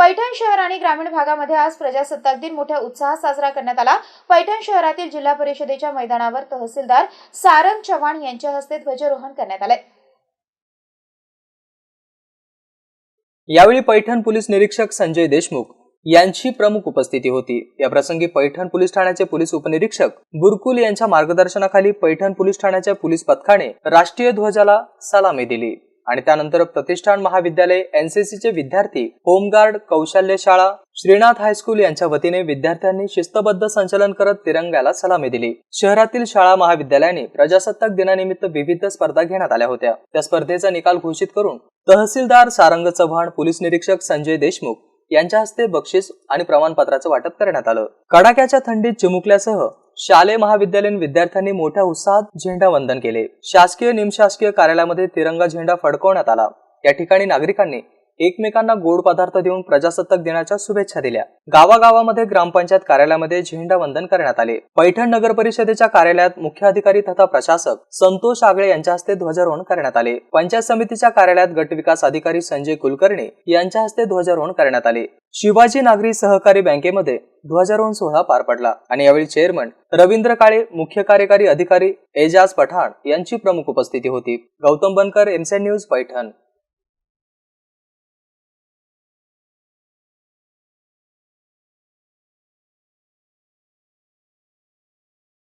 पैठण शहर आणि ग्रामीण भागामध्ये आज प्रजासत्ताक दिन. मोठ्या उत्साहात साजरा करण्यात आला. पैठण शहरातील जिल्हा परिषदेच्या मैदानावर तहसीलदार सारंग चव्हाण यांच्या हस्ते ध्वजारोहण करण्यात आले यावेळी पैठण पोलीस निरीक्षक संजय देशमुख यांची प्रमुख उपस्थिती होती. या प्रसंगी पैठण पोलीस ठाण्याचे पोलीस उपनिरीक्षक बुरकुल यांच्या मार्गदर्शनाखाली पैठण पोलीस ठाण्याच्या पोलीस पथकाने राष्ट्रीय ध्वजाला सलामी दिली. आणि त्यानंतर प्रतिष्ठान महाविद्यालय एनसीसीचे विद्यार्थी होमगार्ड कौशल्य शाळा श्रीनाथ हायस्कूल यांच्या वतीने विद्यार्थ्यांनी शिस्तबद्ध संचलन करत तिरंग्याला सलामी दिली. शहरातील शाळा महाविद्यालयाने प्रजासत्ताक दिनानिमित्त विविध स्पर्धा घेण्यात आल्या होत्या. त्या स्पर्धेचा निकाल घोषित करून तहसीलदार सारंग चव्हाण पोलीस निरीक्षक संजय देशमुख यांच्या हस्ते बक्षीस आणि प्रमाणपत्राचं वाटप करण्यात आलं. कडाक्याच्या थंडीत चिमुकल्यासह शालेय महाविद्यालयीन विद्यार्थ्यांनी मोठ्या उत्साहात झेंडा वंदन केले. शासकीय निमशासकीय कार्यालयामध्ये तिरंगा झेंडा फडकवण्यात आला. या ठिकाणी नागरिकांनी एकमेकांना गोड पदार्थ देऊन प्रजासत्ताक दिनाच्या शुभेच्छा दिल्या. गावागावामध्ये ग्रामपंचायत कार्यालयामध्ये झेंडा वंदन करण्यात आले. पैठण नगर परिषदेच्या कार्यालयात मुख्य अधिकारी तथा प्रशासक संतोष आगळे यांच्या हस्ते ध्वजारोहण करण्यात आले. पंचायत समितीच्या कार्यालयात गट विकास अधिकारी संजय कुलकर्णी यांच्या हस्ते ध्वजारोहण करण्यात आले. शिवाजी नागरी सहकारी बँकेमध्ये ध्वजारोहण सोहळा पार पडला आणि यावेळी चेअरमन रवींद्र काळे मुख्य कार्यकारी अधिकारी एजाज पठाण यांची प्रमुख उपस्थिती होती. गौतम बनकर एमसेन न्यूज पैठण.